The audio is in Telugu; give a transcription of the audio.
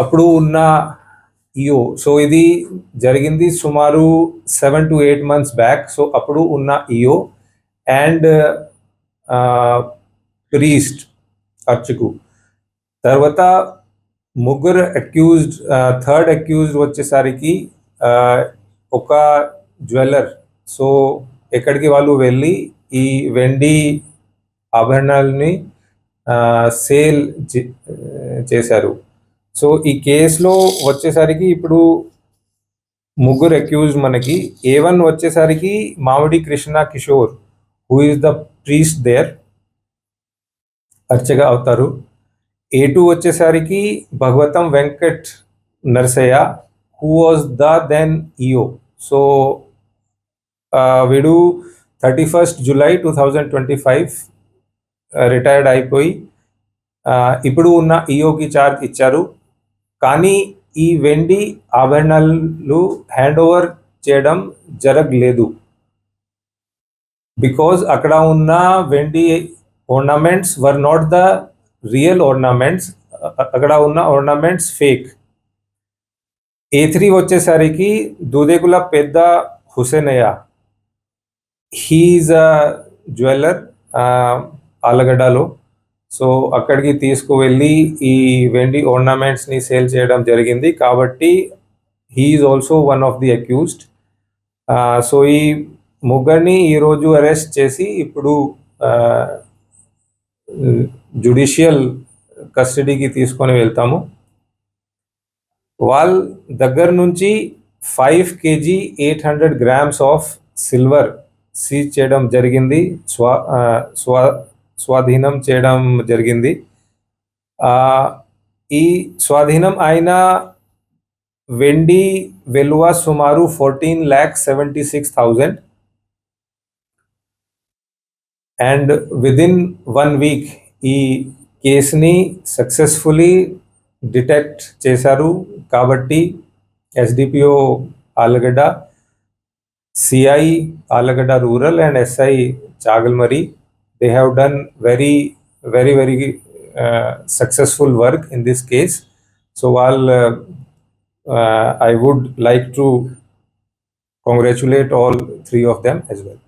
అప్పుడు ఉన్న ఇయో సో ఇది జరిగింది సుమారు seven to eight months back. So అప్పుడు ఉన్న ఇయో అండ్ ప్రీస్ట్ అర్చకు. తర్వాత ముగ్గురు అక్యూజ్డ్ థర్డ్ అక్యూజ్డ్ వచ్చేసరికి ఒక జ్యువెలర్. సో ఎక్కడికి వాళ్ళు వెళ్ళి ఈ వెండి ఆభరణాలని సేల్ చేశారు. సో ఈ కేసులో వచ్చేసరికి ఇప్పుడు ముగ్గురు అక్యూజ్ మనకి. ఏ వన్ వచ్చేసరికి Mamidi Krishna Kishore who is the priest there అర్చగా అవుతారు. ఏ టూ వచ్చేసరికి Bhagavatam Venkat Narsayya who was the then EO so వీడు thirty first July two thousand twenty five retired అయిపోయి ఇప్పుడు ఉన్న ఈఓకి చార్జ్ ఇచ్చారు. కానీ ఈ వెండి ఆభరణాలు హ్యాండ్ ఓవర్ చేయడం జరగలేదు. బికాజ్ అక్కడ ఉన్న వెండి ornaments were not the real ornaments. అక్కడ ఉన్న ornaments ఫేక్ ఏ త్రీ వచ్చేసరికి దూదేకుల పెద్ద హుసేనయ్య. హీఈ్ అ జ్యువెలర్ ఆలగడ్డలో. సో అక్కడికి తీసుకువెళ్ళి ఈ వెండి ఓర్నమెంట్స్ని సేల్ చేయడం జరిగింది. కాబట్టి he's also one of the accused so ఈ ముగ్గురిని ఈరోజు అరెస్ట్ చేసి ఇప్పుడు జుడిషియల్ కస్టడీకి తీసుకొని వెళ్తాము. వాళ్ళ దగ్గర నుంచి five KG eight hundred grams of silver seize చేయడం జరిగింది. స్వా స్వా స్వాధీనం చేయడం జరిగింది. ఈ స్వాధీనం అయిన వెండి విలువ సుమారు fourteen lakh seventy six thousand. And within one week ఈ కేసుని సక్సెస్ఫుల్లీ డిటెక్ట్ చేశారు. కాబట్టి SDPO Allagadda CI Allagadda rural and SI Chagalamarri They have done very, very, very uh, successful work in this case. So while uh, uh, I would like to congratulate all three of them as well.